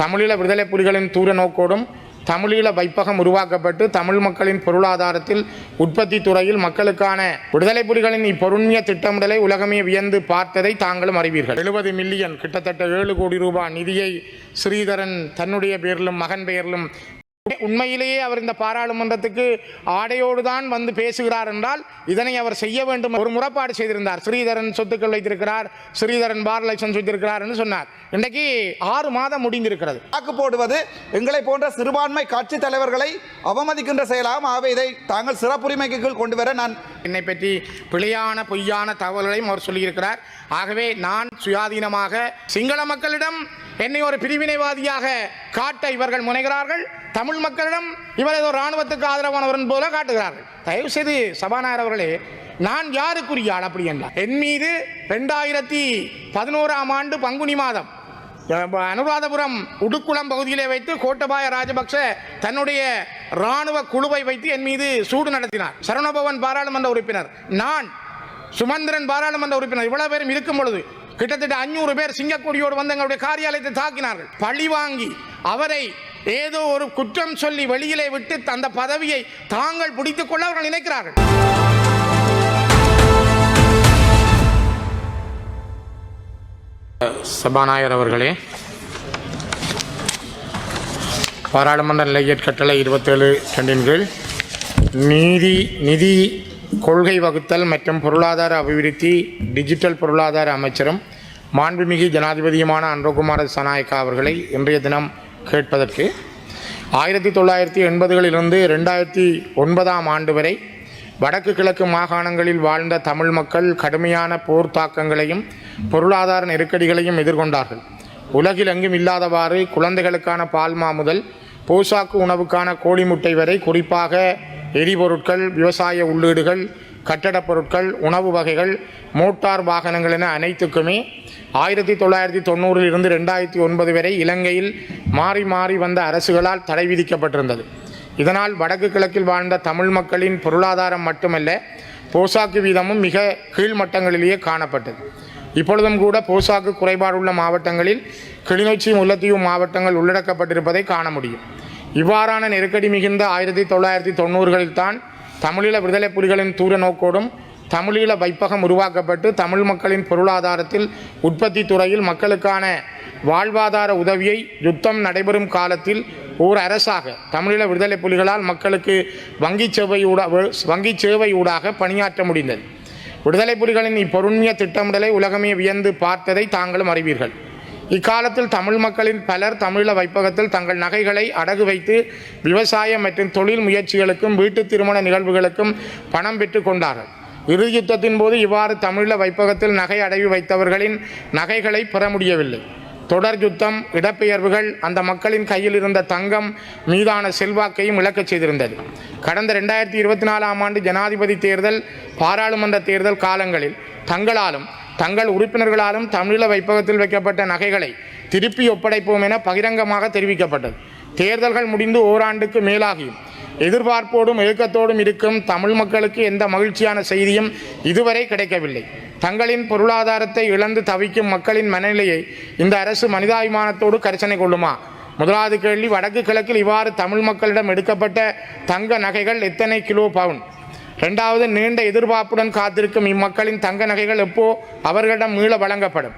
தமிழீழ விடுதலை புலிகளின் தூர நோக்கோடும் தமிழீழ வைப்பகம் உருவாக்கப்பட்டு தமிழ் மக்களின் பொருளாதாரத்தில் உற்பத்தி துறையில் மக்களுக்கான விடுதலை புலிகளின் இப்பொருண்மைய திட்டமிடலை உலகமே வியந்து பார்த்ததை தாங்களும் அறிவீர்கள். எழுபது மில்லியன் கிட்டத்தட்ட ஏழு கோடி ரூபாய் நிதியை ஸ்ரீதரன் தன்னுடைய பேரிலும் மகன் பெயரிலும் உண்மையிலேயே அவர் இந்த பாராளுமன்றத்துக்கு ஆடையோடு தான் வந்து பேசுகிறார் என்றால் இதனை அவர் செய்ய வேண்டும். ஒரு முறைப்பாடு செய்திருந்தார். ஸ்ரீதரன் சொத்துக்கள் வைத்திருக்கிறார். ஸ்ரீதரன் பார் லைசன்ஸ் வைத்திருக்கிறார் என்று சொன்னார். இன்றைக்கு ஆறு மாதம் முடிந்திருக்கிறது. வாக்கு போடுவது எங்களை போன்ற சிறுபான்மை கட்சி தலைவர்களை அவமதிக்கின்ற செயலாகும் ஆகவே இதை தாங்கள் சிறப்புரிமைக்கு கீழ் கொண்டு வர நான் என்னை பற்றி பிழையான பொய்யான தகவல்களையும் அவர் சொல்லியிருக்கிறார். ஆகவே நான் சுயாதீனமாக சிங்கள மக்களிடம் என்னை ஒரு பிரிவினைவாதியாக காட்ட இவர்கள் முனைகிறார்கள். தமிழ் மக்களிடம் இவர் ஏதோ இராணுவத்துக்கு ஆதரவானவரன் போல காட்டுகிறார்கள். தயவு செய்து சபாநாயகர் அவர்களே நான் யாருக்குரிய ஆள் அப்படி என்றார் என் மீது ரெண்டாயிரத்தி பதினோராம் ஆண்டு பங்குனி மாதம் அனுராதபுரம் உடுக்குளம் பகுதியிலே வைத்து கோட்டபாய ராஜபக்ஷ தன்னுடைய ராணுவ குழுவை வைத்து என் மீது சூடு நடத்தினார். சரணபவன் பாராளுமன்ற உறுப்பினர். நான் சுமந்திரன் பாராளுமன்ற உறுப்பினர். இவ்வளவு பேரும் இருக்கும் பொழுது கிட்டத்தட்ட அஞ்சூறு பேர் சிங்கக்கொடியோடு வந்து எங்களுடைய காரியாலயத்தை தாக்கினார்கள். பழி வாங்கி அவரை ஏதோ ஒரு குற்றம் சொல்லி வெளியிலே விட்டு அந்த பதவியை தாங்கள் பிடித்துக் கொள்ள அவர்கள் நினைக்கிறார்கள். சபாநாயகர் அவர்களே பாராளுமன்ற நிலையற் கட்டளை இருபத்தேழு ரெண்டின் கீழ் நீதி நிதி கொள்கை வகுத்தல் மற்றும் பொருளாதார அபிவிருத்தி டிஜிட்டல் பொருளாதார அமைச்சரும் மாண்புமிகு ஜனாதிபதியுமான அன்றகுமார சனாயக்கா அவர்களை இன்றைய தினம் கேட்பதற்கு ஆயிரத்தி தொள்ளாயிரத்தி எண்பதுகளிலிருந்து ரெண்டாயிரத்தி ஒன்பதாம் ஆண்டு வரை வடக்கு கிழக்கு மாகாணங்களில் வாழ்ந்த தமிழ் மக்கள் கடுமையான போர் தாக்கங்களையும் பொருளாதார நெருக்கடிகளையும் எதிர்கொண்டார்கள். உலகில் எங்கும் இல்லாதவாறு குழந்தைகளுக்கான பால்மா முதல் போசாக்கு உணவுக்கான கோழி முட்டை வரை குறிப்பாக எரிபொருட்கள் விவசாய உள்ளீடுகள் கட்டடப் பொருட்கள் உணவு வகைகள் மோட்டார் வாகனங்கள் என அனைத்துக்குமே ஆயிரத்தி தொள்ளாயிரத்தி தொண்ணூறில் இருந்து ரெண்டாயிரத்தி ஒன்பது வரை இலங்கையில் மாறி மாறி வந்த அரசுகளால் தடை விதிக்கப்பட்டிருந்தது. இதனால் வடக்கு கிழக்கில் வாழ்ந்த தமிழ் மக்களின் பொருளாதாரம் மட்டுமல்ல போசாக்கு வீதமும் மிக கீழ்மட்டங்களிலேயே காணப்பட்டது. இப்பொழுதும் கூட போசாக்கு குறைபாடுள்ள மாவட்டங்களில் கிளிநொச்சி முல்லத்தீவு மாவட்டங்கள் உள்ளடக்கப்பட்டிருப்பதை காண முடியும். இவ்வாறான நெருக்கடி மிகுந்த ஆயிரத்தி தொள்ளாயிரத்தி தொண்ணூறுகளில் தான் தமிழீழ விடுதலை புலிகளின் தூர நோக்கோடும் தமிழீழ வைப்பகம் உருவாக்கப்பட்டு தமிழ் மக்களின் பொருளாதாரத்தில் உற்பத்தி துறையில் மக்களுக்கான வாழ்வாதார உதவியை யுத்தம் நடைபெறும் காலத்தில் ஓர் அரசாக தமிழீழ விடுதலை புலிகளால் மக்களுக்கு வங்கி சேவை ஊடா வங்கி சேவை ஊடாக பணியாற்ற முடிந்தது. விடுதலை புலிகளின் இப்பொருண்மைய திட்டமிடலை உலகமே வியந்து பார்த்ததை தாங்களும் அறிவீர்கள். இக்காலத்தில் தமிழ் மக்களின் பலர் தமிழீழ வைப்பகத்தில் தங்கள் நகைகளை அடகு வைத்து விவசாயம் மற்றும் தொழில் முயற்சிகளுக்கும் வீட்டு திருமண நிகழ்வுகளுக்கும் பணம் பெற்று கொண்டார்கள். இறுதி யுத்தத்தின் போது இவ்வாறு தமிழீழ வைப்பகத்தில் நகை அடைவி வைத்தவர்களின் நகைகளை பெற முடியவில்லை. தொடர் யுத்தம் இடப்பெயர்வுகள் அந்த மக்களின் கையில் இருந்த தங்கம் மீதான செல்வாக்கையும் இழக்கச் செய்திருந்தது. கடந்த ரெண்டாயிரத்தி இருபத்தி நாலாம் ஆண்டு ஜனாதிபதி தேர்தல் பாராளுமன்ற தேர்தல் காலங்களில் தங்களாலும் தங்கள் உறுப்பினர்களாலும் தமிழீழ வைப்பகத்தில் வைக்கப்பட்ட நகைகளை திருப்பி ஒப்படைப்போம் என பகிரங்கமாக தெரிவிக்கப்பட்டது. தேர்தல்கள் முடிந்து ஓராண்டுக்கு மேலாகியும் எதிர்பார்ப்போடும் ஏக்கத்தோடும் இருக்கும் தமிழ் மக்களுக்கு எந்த மகிழ்ச்சியான செய்தியும் இதுவரை கிடைக்கவில்லை. தங்களின் பொருளாதாரத்தை இழந்து தவிக்கும் மக்களின் மனநிலையை இந்த அரசு மனிதாபிமானத்தோடு கரிசனை கொள்ளுமா? முதலாவது கேள்வி வடக்கு கிழக்கில் இவ்வாறு தமிழ் மக்களிடம் எடுக்கப்பட்ட தங்க நகைகள் எத்தனை கிலோ பவுன்? ரெண்டாவது நீண்ட எதிர்பார்ப்புடன் காத்திருக்கும் இம்மக்களின் தங்க நகைகள் எப்போ அவர்களிடம் மீள வழங்கப்படும்?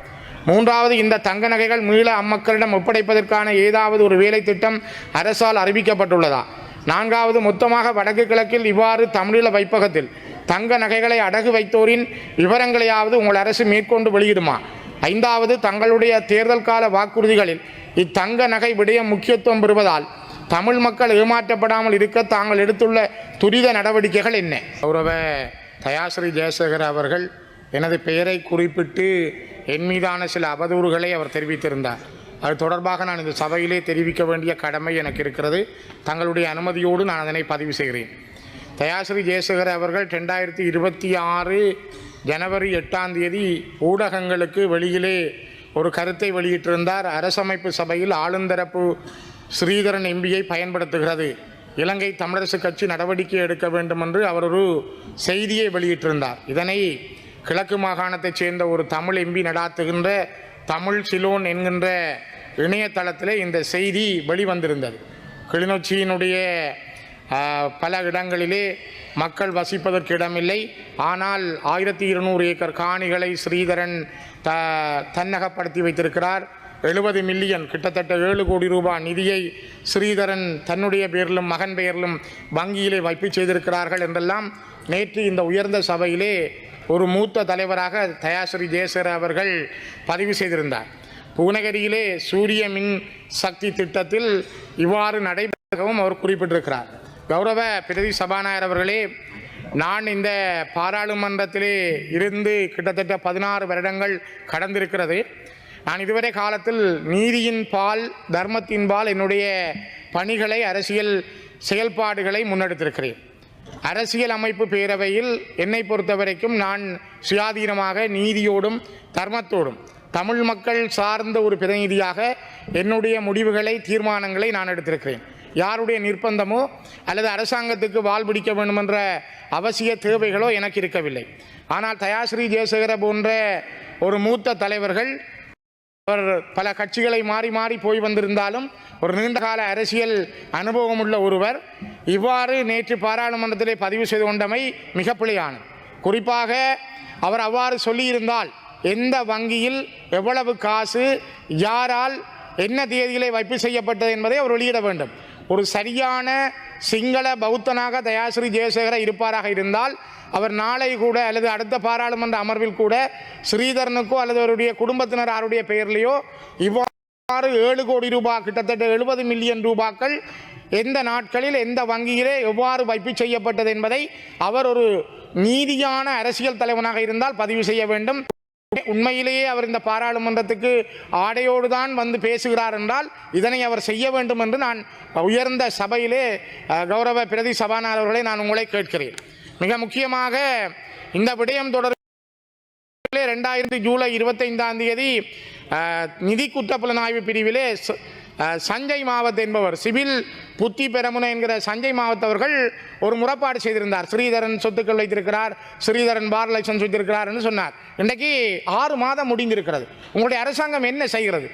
மூன்றாவது இந்த தங்க நகைகள் மீள அம்மக்களிடம் ஒப்படைப்பதற்கான ஏதாவது ஒரு வேலை திட்டம் அரசால் அறிவிக்கப்பட்டுள்ளதா? நான்காவது மொத்தமாக வடக்கு கிழக்கில் இவ்வாறு தமிழீழ வைப்பகத்தில் தங்க நகைகளை அடகு வைத்தோரின் விவரங்களையாவது உங்கள் அரசு மேற்கொண்டு வெளியிடுமா? ஐந்தாவது தங்களுடைய தேர்தல் கால வாக்குறுதிகளில் இத்தங்க நகை விடயம் முக்கியத்துவம் பெறுவதால் தமிழ் மக்கள் ஏமாற்றப்படாமல் இருக்க தாங்கள் எடுத்துள்ள துரித நடவடிக்கைகள் என்ன? கௌரவ தயாஸ்ரீ ஜெயசேகர் அவர்கள் எனது பெயரை குறிப்பிட்டு என் மீதான சில அவதூறுகளை அவர் தெரிவித்திருந்தார். அது தொடர்பாக நான் இந்த சபையிலே தெரிவிக்க வேண்டிய கடமை எனக்கு இருக்கிறது. தங்களுடைய அனுமதியோடு நான் அதனை பதிவு செய்கிறேன். தயாஸ்ரீ ஜெயசேகர் அவர்கள் ரெண்டாயிரத்தி இருபத்தி ஆறு ஜனவரி எட்டாம் தேதி ஊடகங்களுக்கு வெளியிலே ஒரு கருத்தை வெளியிட்டிருந்தார். அரசமைப்பு சபையில் ஆளுந்தரப்பு ஸ்ரீதரன் எம்பியை பயன்படுத்துகிறது. இலங்கை தமிழரசு கட்சி நடவடிக்கை எடுக்க வேண்டும் என்று அவர் ஒரு செய்தியை வெளியிட்டிருந்தார். இதனை கிழக்கு மாகாணத்தைச் சேர்ந்த ஒரு தமிழ் எம்பி நடாத்துகின்ற தமிழ் சிலோன் என்கின்ற இணையதளத்திலே இந்த செய்தி வெளிவந்திருந்தது. கிளிநொச்சியினுடைய பல இடங்களிலே மக்கள் வசிப்பதற்கு இடமில்லை. ஆனால் ஆயிரத்தி இருநூறு ஏக்கர் காணிகளை ஸ்ரீதரன் த தன்னகப்படுத்தி வைத்திருக்கிறார். எழுபது மில்லியன் கிட்டத்தட்ட ஏழு கோடி ரூபாய் நிதியை ஸ்ரீதரன் தன்னுடைய பேரிலும் மகன் பெயரிலும் வங்கியிலே வைப்பு செய்திருக்கிறார்கள் என்றெல்லாம் நேற்று இந்த உயர்ந்த சபையிலே ஒரு மூத்த தலைவராக தயாஸ்ரீ ஜெயசேர அவர்கள் பதிவு செய்திருந்தார். புவனகிரியிலே சூரிய மின் சக்தி திட்டத்தில் இவ்வாறு நடைபெறவும் அவர் குறிப்பிட்டிருக்கிறார். கௌரவ பிரதி சபாநாயகர் அவர்களே நான் இந்த பாராளுமன்றத்திலே இருந்து கிட்டத்தட்ட பதினாறு வருடங்கள் கடந்திருக்கிறது. நான் இதுவரை காலத்தில் நீதியின் பால் தர்மத்தின் பால் என்னுடைய பணிகளை அரசியல் செயல்பாடுகளை முன்னெடுத்திருக்கிறேன். அரசியல் அமைப்பு பேரவையில் என்னை பொறுத்தவரைக்கும் நான் சுயாதீனமாக நீதியோடும் தர்மத்தோடும் தமிழ் மக்கள் சார்ந்த ஒரு பிரதிநிதியாக என்னுடைய முடிவுகளை தீர்மானங்களை நான் எடுத்திருக்கிறேன். யாருடைய நிர்பந்தமோ அல்லது அரசாங்கத்துக்கு வால் பிடிக்க வேண்டுமென்ற அவசிய தேவைகளோ எனக்கு இருக்கவில்லை. ஆனால் தயாஸ்ரீ ஜெயசேகர போன்ற ஒரு மூத்த தலைவர்கள் அவர் பல கட்சிகளை மாறி மாறி போய் வந்திருந்தாலும் ஒரு நீண்டகால அரசியல் அனுபவம் உள்ள ஒருவர். இவ்வாறு நேற்று பாராளுமன்றத்திலே பதிவு செய்து கொண்டமை மிக பிழையானது குறிப்பாக அவர் அவ்வாறு சொல்லியிருந்தால் எந்த வங்கியில் எவ்வளவு காசு யாரால் என்ன தேதியிலே வைப்பு செய்யப்பட்டது என்பதை அவர் வெளியிட வேண்டும். ஒரு சரியான சிங்கள பௌத்தனாக தயாசிரி ஜெயசேகர இருப்பாராக இருந்தால் அவர் நாளை கூட அல்லது அடுத்த பாராளுமன்ற அமர்வில் கூட ஸ்ரீதரனுக்கோ அல்லது அவருடைய குடும்பத்தினர் யாருடைய பெயர்லேயோ இவ்வாறு ஏழு கோடி ரூபாய் கிட்டத்தட்ட எழுபது மில்லியன் ரூபாக்கள் எந்த நாட்களில் எந்த வங்கியிலே எவ்வாறு வைப்பு செய்யப்பட்டது என்பதை அவர் ஒரு நீதியான அரசியல் தலைவனாக இருந்தால் பதிவு செய்ய வேண்டும். உண்மையிலேயே அவர் இந்த பாராளுமன்றத்துக்கு ஆடையோடு தான் வந்து பேசுகிறார் என்றால் இதனை அவர் செய்ய வேண்டும் என்று நான் உயர்ந்த சபையிலே கௌரவ பிரதி சபாநாயகர் நான் உங்களை கேட்கிறேன். மிக முக்கியமாக இந்த விடயம் தொடர்பிலே ரெண்டாயிரத்தி ஜூலை இருபத்தைந்தாம் தேதி நிதி நிதி குற்றப்புலனாய்வு பிரிவிலே ச- சஞ்சய் மாவத் என்பவர் சிவில் புத்தி பெரமுன என்கிற சஞ்சய் மாவத் அவர்கள் ஒரு முறைப்பாடு செய்திருந்தார். ஸ்ரீதரன் சொத்துக்கள் வைத்திருக்கிறார் ஸ்ரீதரன் பார் லைசன்ஸ் வைத்திருக்கிறார் என்று சொன்னார். இன்றைக்கு ஆறு மாதம் முடிந்திருக்கிறது. உங்களுடைய அரசாங்கம் என்ன செய்கிறது?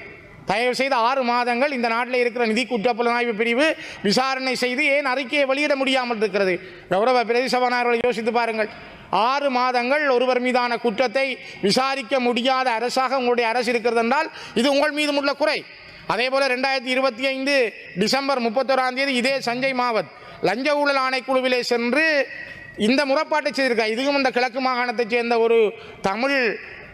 தயவு செய்து ஆறு மாதங்கள் இந்த நாட்டில் இருக்கிற நிதி குற்றப்புலனாய்வு பிரிவு விசாரணை செய்து ஏன் அறிக்கையை வெளியிட முடியாமல் இருக்கிறது? கௌரவ பிரதி யோசித்து பாருங்கள். ஆறு மாதங்கள் ஒருவர் மீதான குற்றத்தை விசாரிக்க முடியாத அரசாக உங்களுடைய அரசு இருக்கிறது என்றால் இது உங்கள் மீதும் உள்ள குறை. அதே போல் ரெண்டாயிரத்தி இருபத்தி ஐந்து டிசம்பர் முப்பத்தோராம் தேதி இதே சஞ்சய் மாவத் லஞ்ச ஊழல் ஆணைக்குழுவிலே சென்று இந்த முறைப்பாட்டை செய்திருக்கார். இதுவும் இந்த கிழக்கு மாகாணத்தைச் சேர்ந்த ஒரு தமிழ்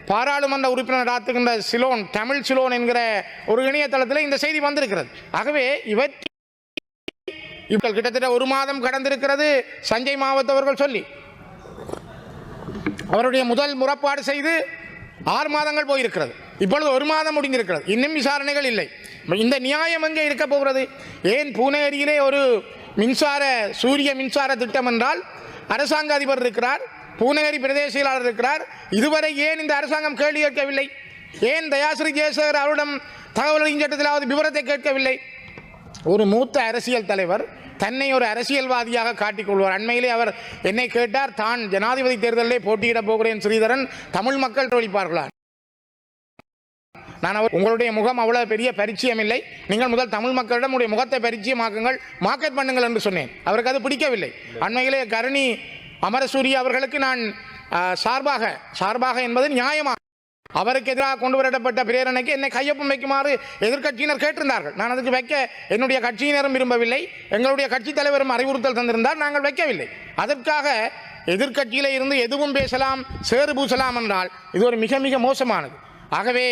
பாராளுமன்ற உறுப்பினர் ஆத்துகின்ற சிலோன் தமிழ் சிலோன் என்கிற ஒரு இணையதளத்தில் இந்த செய்தி வந்திருக்கிறது. ஆகவே இவற்றை இவர்கள் கிட்டத்தட்ட ஒரு மாதம் கடந்திருக்கிறது சஞ்சய் மாவத் அவர்கள் சொல்லி. அவருடைய முதல் முறைப்பாடு செய்து ஆறு மாதங்கள் போயிருக்கிறது. இப்பொழுது ஒரு மாதம் முடிந்திருக்கிறது. இன்னும் விசாரணைகள் இல்லை. இந்த நியாயம் எங்கே இருக்க போகிறது? ஏன் பூனேரியிலே ஒரு மின்சார சூரிய மின்சார திட்டம் என்றால் அரசாங்க அதிபர் இருக்கிறார். பூநகரி பிரதேச செயலாளர் இருக்கிறார். இதுவரை ஏன் இந்த அரசாங்கம் கேள்வி கேட்கவில்லை? ஏன் தயாஸ்ரீ ஜெயசேகர் அவரிடம் தகவல் அறியும் சட்டத்திலாவது விவரத்தை கேட்கவில்லை? ஒரு மூத்த அரசியல் தலைவர் தன்னை ஒரு அரசியல்வாதியாக காட்டிக்கொள்வார் அண்மையிலே அவர் என்னை கேட்டார் தான் ஜனாதிபதி தேர்தலிலே போட்டியிடப் போகிறேன் ஸ்ரீதரன். தமிழ் மக்கள் ஒழிப்பார்களா நான் அவர் உங்களுடைய முகம் அவ்வளவு பெரிய பரிச்சயம் இல்லை. நீங்கள் முதல் தமிழ் மக்களிடம் உடைய முகத்தை பரிச்சயமாக்குங்கள். மார்க்கெட் பண்ணுங்கள் என்று சொன்னேன். அவருக்கு அது பிடிக்கவில்லை. அண்மையிலே கருணி அமரசூரிய அவர்களுக்கு நான் சார்பாக சார்பாக என்பது நியாயமாக அவருக்கு எதிராக கொண்டு வரப்பட்ட பிரேரணைக்கு என்னை கையொப்பம் வைக்குமாறு எதிர்க்கட்சியினர் கேட்டிருந்தார்கள். நான் அதுக்கு வைக்க என்னுடைய கட்சியினரும் விரும்பவில்லை. எங்களுடைய கட்சித் தலைவரும் அறிவுறுத்தல் தந்திருந்தால் நாங்கள் வைக்கவில்லை. அதற்காக எதிர்கட்சியில் இருந்து எதுவும் பேசலாம் சேறு பூசலாம் என்றால் இது ஒரு மிக மிக மோசமானது. ஆகவே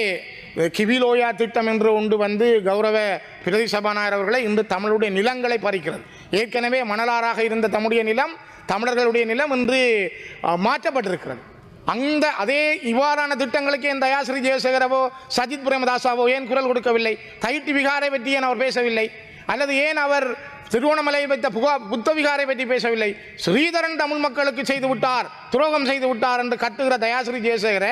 கிவிலோயா திட்டம் என்று ஒன்று வந்து கௌரவ பிரதி சபாநாயகர் அவர்களை இன்று தமிழுடைய நிலங்களை பறிக்கிறது. ஏற்கனவே மணலாராக இருந்த தம்முடைய நிலம் தமிழர்களுடைய நிலம் இன்று மாற்றப்பட்டிருக்கிறது. அந்த அதே இவ்வாறான திட்டங்களுக்கு ஏன் தயாஸ்ரீ ஜெயசேகரவோ சஜித் பிரேமதாசாவோ ஏன் குரல் கொடுக்கவில்லை? தைட்டி விகாரை பற்றி ஏன் அவர் பேசவில்லை? அல்லது ஏன் அவர் திருவோணமலையை வைத்த புகா புத்த விகாரை பற்றி பேசவில்லை? ஸ்ரீதரன் தமிழ் மக்களுக்கு செய்து விட்டார் துரோகம் செய்து விட்டார் என்று கட்டுகிற தயாஸ்ரீ ஜெயசேகர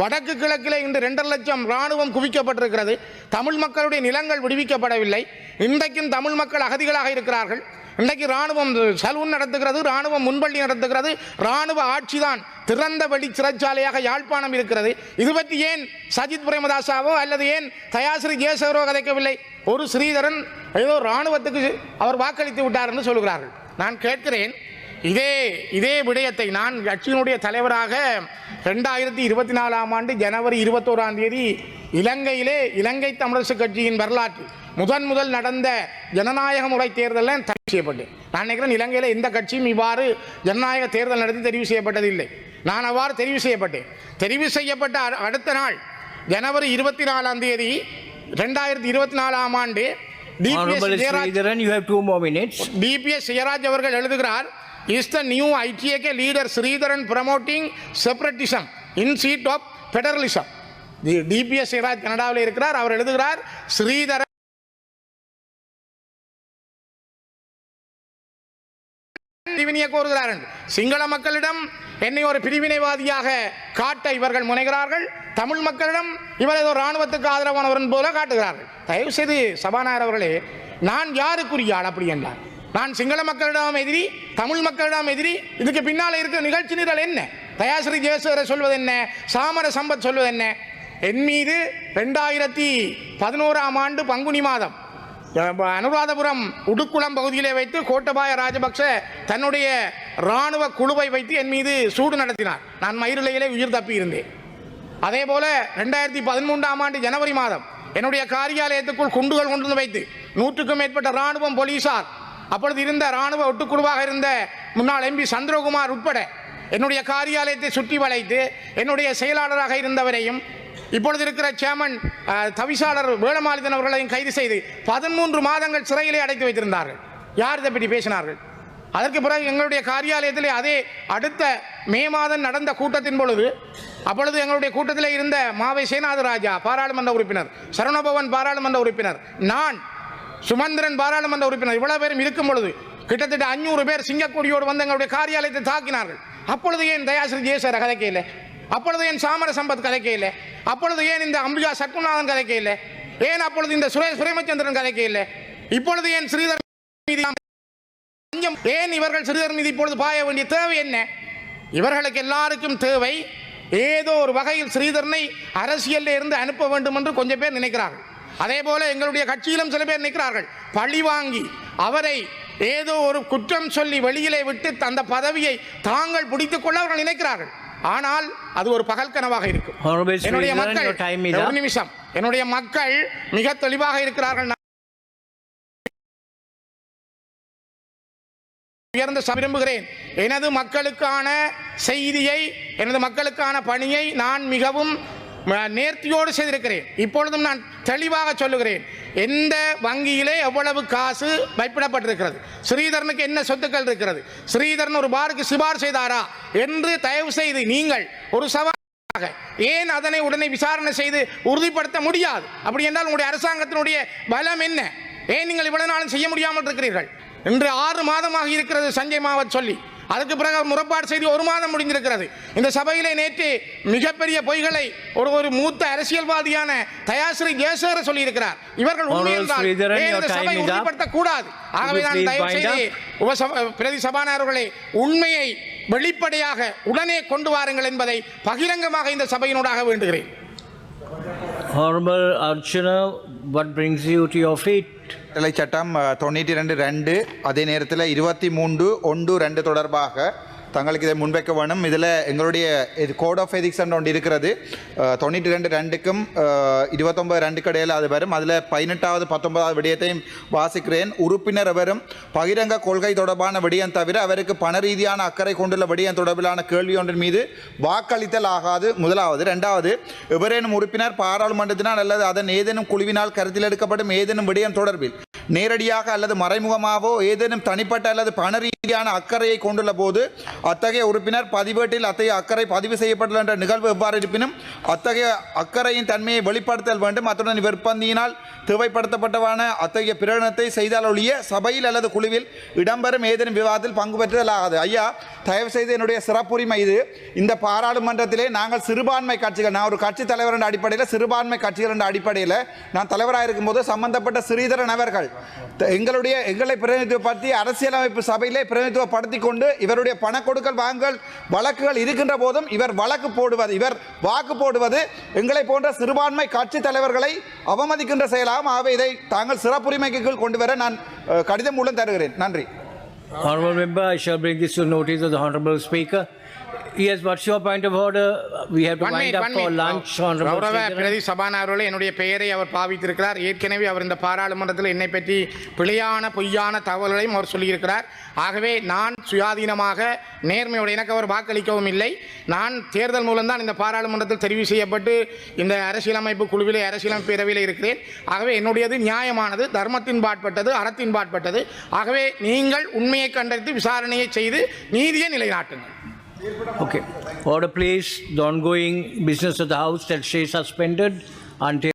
வடக்கு கிழக்கில் இன்று ரெண்டரை லட்சம் இராணுவம் குவிக்கப்பட்டிருக்கிறது. தமிழ் மக்களுடைய நிலங்கள் விடுவிக்கப்படவில்லை. இன்றைக்கும் தமிழ் மக்கள் அகதிகளாக இருக்கிறார்கள். இன்றைக்கு ராணுவம் சலூன் நடத்துகிறது ராணுவம் முன்பள்ளி நடத்துகிறது ராணுவ ஆட்சிதான் திறந்த வழி சிறைச்சாலையாக யாழ்ப்பாணம் இருக்கிறது. இது பற்றி ஏன் சஜித் பிரேமதாசாவோ அல்லது ஏன் தயாசிரி ஜெயசேகரோ கதைக்கவில்லை? ஒரு ஸ்ரீதரன் ஏதோ ராணுவத்துக்கு அவர் வாக்களித்து விட்டார் என்று சொல்கிறார்கள். நான் கேட்கிறேன் இதே இதே விடயத்தை நான் கட்சியினுடைய தலைவராக ரெண்டாயிரத்தி இருபத்தி நாலாம் ஆண்டு ஜனவரி இருபத்தோராம் தேதி இலங்கையிலே இலங்கை தமிழரசு கட்சியின் வரலாற்று முதன் முதல் நடந்த ஜனநாயக முறை தேர்தலில் தெரிவு செய்யப்பட்டேன். நான் நினைக்கிறேன் இலங்கையில் எந்த கட்சியும் இவ்வாறு ஜனநாயக தேர்தல் நடத்தி தெரிவு செய்யப்பட்டதில்லை. நான் அவ்வாறு தெரிவு செய்யப்பட்டேன். தெரிவு செய்யப்பட்ட அடுத்த நாள் ஜனவரி இருபத்தி நாலாம் தேதி ரெண்டாயிரத்தி இருபத்தி நாலாம் ஆண்டு டிபிஎஸ் ஜெயராஜ். டிபிஎஸ் அவர்கள் எழுதுகிறார் is the new ITAK leader Sritharan promoting separatism in seat of federalism DBS Jeyaraj கனடாவில் இருக்கிறார் அவர் எழுதுகிறார் ஸ்ரீதரன் பிரிவினையை கோருகிறார்கள். சிங்கள மக்களிடம் என்னை ஒரு பிரிவினைவாதியாக காட்ட இவர்கள் முனைகிறார்கள். தமிழ் மக்களிடம் இவர் ஏதோ இராணுவத்துக்கு ஆதரவானவரன் போல காட்டுகிறார்கள். தயவு செய்து சபாநாயகர் அவர்களே நான் யாருக்குரிய ஆள் அப்படி என்றார் நான் சிங்கள மக்களிடம் எதிரி தமிழ் மக்களிடம் எதிரி இதுக்கு பின்னால் இருக்கிற நிகழ்ச்சி நிரல் என்ன? தயாசிரி ஜெயசேகர சொல்வது என்ன? சாமர சம்பத் சொல்வது என்ன? என் மீது ரெண்டாயிரத்தி பதினோராம் ஆண்டு பங்குனி மாதம் அனுராதபுரம் உடுக்குளம் பகுதியிலே வைத்து கோட்டபாய ராஜபக்ஷ தன்னுடைய ராணுவ குழுவை வைத்து என் மீது சூடு நடத்தினார். நான் மயிரிழையிலே உயிர் தப்பி இருந்தேன் அதே போல ரெண்டாயிரத்தி பதிமூன்றாம் ஆண்டு ஜனவரி மாதம் என்னுடைய காரியாலயத்துக்குள் குண்டுகள் கொண்டு வந்து வைத்து நூற்றுக்கும் மேற்பட்ட ராணுவம் போலீசார் அப்பொழுது இருந்த ராணுவ ஒட்டுக்குழுவாக இருந்த முன்னாள் எம்பி சந்திரகுமார் உட்பட என்னுடைய காரியாலயத்தை சுற்றி வளைத்து என்னுடைய செயலாளராக இருந்தவரையும் இப்பொழுது இருக்கிற சேமன் தவிசாளர் வேளமாளிதன் அவர்களையும் கைது செய்து பதிமூன்று மாதங்கள் சிறையிலே அடைத்து வைத்திருந்தார்கள். யார் இதை பற்றி பேசினார்கள்? அதற்கு பிறகு எங்களுடைய காரியாலயத்திலே அதே அடுத்த மே மாதம் நடந்த கூட்டத்தின் பொழுது அப்பொழுது எங்களுடைய கூட்டத்திலே இருந்த மாவை சேனாத ராஜா பாராளுமன்ற உறுப்பினர் சரணபவன் பாராளுமன்ற உறுப்பினர் நான் சுமந்திரன் பாராளுமன்ற உறுப்பினர் இவ்வளவு பேரும் இருக்கும் பொழுது கிட்டத்தட்ட அஞ்சூறு பேர் சிங்கக்கொடியோடு வந்து எங்களுடைய காரியாலயத்தை தாக்கினார்கள். அப்பொழுது ஏன் தயாசிரி ஜெயசேர கதைக்கையில் அப்பொழுது ஏன் சாமர சம்பத் கதைக்க அப்பொழுது ஏன் இந்த அம்பிகா சக்குநாதன் கதைக்க ஏன் அப்பொழுது இந்த சுரேஷ் பிரேமச்சந்திரன் கதைக்க இப்பொழுது ஏன் ஸ்ரீதர் மீது கொஞ்சம் ஏன் இவர்கள் ஸ்ரீதர் மீது இப்பொழுது பாய வேண்டிய தேவை என்ன? இவர்களுக்கு எல்லாருக்கும் தேவை ஏதோ ஒரு வகையில் ஸ்ரீதரனை அரசியலில் இருந்து அனுப்ப வேண்டும் என்று கொஞ்சம் பேர் நினைக்கிறார்கள். அதே போல எங்களுடைய கட்சியிலும் சில பேர் நிற்கிறார்கள். பழி வாங்கி அவரை ஏதோ ஒரு குற்றம் சொல்லி வெளியிலே விட்டு அந்த பதவியை தாங்கள் பிடித்துக் கொள்ள அவர்கள் நினைக்கிறார்கள். ஆனால் அது ஒரு பகல் கனவாக இருக்கும். என்னுடைய மக்கள் ஒரு. நிமிஷம். என்னுடைய மக்கள் மிக தெளிவாக இருக்கிறார்கள். உயர்ந்த விரும்புகிறேன் எனது மக்களுக்கான செய்தியை எனது மக்களுக்கான பணியை நான் மிகவும் நேர்த்தியோடு செய்திருக்கிறேன். இப்பொழுதும் நான் தெளிவாக சொல்லுகிறேன். எந்த வங்கியிலே எவ்வளவு காசு வைப்பிடப்பட்டிருக்கிறது? ஸ்ரீதரனுக்கு என்ன சொத்துக்கள் இருக்கிறது? ஸ்ரீதரன் ஒரு பாருக்கு சிபார் செய்தாரா? என்று தயவு செய்து நீங்கள் ஒரு சவாலாக ஏன் அதனை உடனே விசாரணை செய்து உறுதிப்படுத்த முடியாது? அப்படி என்றால் உங்களுடைய அரசாங்கத்தினுடைய பலம் என்ன? ஏன் நீங்கள் இவ்வளவு நாளும் செய்ய முடியாமல் இருக்கிறீர்கள் இன்று ஆறு மாதமாக இருக்கிறது சஞ்சய் மாவத் சொல்லி. அதுக்கு பிறகு முறைப்பாடு செய்து ஒரு மாதம் முடிந்திருக்கிறது. இந்த சபையிலே நேற்று மிகப்பெரிய பொய்களை ஒரு ஒரு மூத்த அரசியல்வாதியான தயாசிரி ஜெயசேகர சொல்லியிருக்கிறார். இவர்கள் உண்மை Honorable என்றால் Sridharan, ஏன் your இந்த time சபை is up. உறுதிப்படுத்தக்கூடாது? ஆகவே நான் தயவு செய்து உபசப பிரதி சபாநாயகர்களே உண்மையை வெளிப்படையாக உடனே கொண்டு வாருங்கள் என்பதை பகிரங்கமாக இந்த சபையினூடாக வேண்டுகிறேன். Honorable Archana, what brings you to your feet? கட்டளை சட்டம் தொண்ணூற்றி ரெண்டு ரெண்டு அதே நேரத்தில் இருபத்தி மூன்று ஒன்று ரெண்டு தொடர்பாக தங்களுக்கு இதை முன்வைக்க வேணும். இதில் எங்களுடைய இது கோட் ஆஃப் எதிக்ஸ் ஒன்று இருக்கிறது. தொண்ணூற்றி ரெண்டு ரெண்டுக்கும் இருபத்தொம்பது ரெண்டுக்கு இடையில் அது வரும். அதில் பதினெட்டாவது பத்தொன்பதாவது விடயத்தையும் வாசிக்கிறேன். உறுப்பினர் அவரும் பகிரங்க கொள்கை தொடர்பான விடயம் தவிர அவருக்கு பண ரீதியான அக்கறை கொண்டுள்ள விடயம் தொடர்பிலான கேள்வி ஒன்றின் மீது வாக்களித்தல் ஆகாது. முதலாவது. ரெண்டாவது எவரேனும் உறுப்பினர் பாராளுமன்றத்தினால் அல்லது அதன் ஏதேனும் குழுவினால் கருத்தில் எடுக்கப்படும் ஏதேனும் விடயம் தொடர்பில் நேரடியாக அல்லது மறைமுகமாகவோ ஏதேனும் தனிப்பட்ட அல்லது பண ரீதியான அக்கறையை கொண்டுள்ள போது அத்தகைய உறுப்பினர் பதிவேட்டில் அத்தகைய அக்கறை பதிவு செய்யப்பட்டுள்ள என்ற நிகழ்வு எவ்வாறு இருப்பினும் அத்தகைய அக்கறையின் தன்மையை வெளிப்படுத்தல் வேண்டும். அத்துடன் விற்பந்தியினால் தேவைப்படுத்தப்பட்டவான அத்தகைய பிரகடனத்தை செய்தால் ஒழிய சபையில் அல்லது குழுவில் இடம்பெறும் ஏதேனும் விவாதத்தில் பங்கு பெற்றுதல் ஆகாது ஐயா தயவு செய்து என்னுடைய சிறப்புரிமை இது. இந்த பாராளுமன்றத்திலே நாங்கள் சிறுபான்மை கட்சிகள் நான் ஒரு கட்சி தலைவர் என்ற அடிப்படையில் சிறுபான்மை கட்சிகள் என்ற அடிப்படையில் நான் தலைவராக இருக்கும்போது சம்பந்தப்பட்ட ஸ்ரீதரன் அவர்கள் எங்களுடைய எங்களை பிரதிநிதித்துவப்படுத்தி அரசியலமைப்பு சபையிலே பிரதிநிதித்துவப்படுத்தி கொண்டு இவருடைய பண கொடுக்கல் வாங்கல் வழக்குகள் இருக்கின்ற போதும் இவர் வழக்கு போடுவது இவர் வாக்கு போடுவது எங்களை போன்ற சிறுபான்மை கட்சி தலைவர்களை அவமதிக்கின்ற செயலாகும் ஆகவே இதை தாங்கள் சிறப்புரிமைக்கு கீழ் கொண்டு வர நான் கடிதம் மூலம் தருகிறேன். நன்றி. Honorable member, I shall bring this to notice of the Honorable Speaker. Yes, what's your point of order? We have to One wind minute, up one for minute. lunch, Honorable கௌரவ Speaker. பிரதி சபாநாயகர்களே என்னுடைய பெயரை அவர் பாவித்திருக்கிறார் ஏற்கனவே அவர் இந்த பாராளுமன்றத்தில் என்னை பற்றி பிழையான பொய்யான தகவல்களையும் அவர் சொல்லியிருக்கிறார் ஆகவே நான் சுயாதீனமாக நேர்மையோடு எனக்கு அவர் வாக்களிக்கவும் இல்லை நான் தேர்தல் மூலம்தான் இந்த பாராளுமன்றத்தில் தெரிவு செய்யப்பட்டு இந்த அரசியலமைப்பு குழுவிலே அரசியலமைப்பு பேரவையில் இருக்கிறேன் ஆகவே என்னுடையது நியாயமானது தர்மத்தின் பாட்பட்டது அறத்தின் பாட்பட்டது ஆகவே நீங்கள் உண்மையை கண்டறிந்து விசாரணையை செய்து நீதியை நிலைநாட்டுங்கள் Okay. Order please. The ongoing business of the House that stay suspended until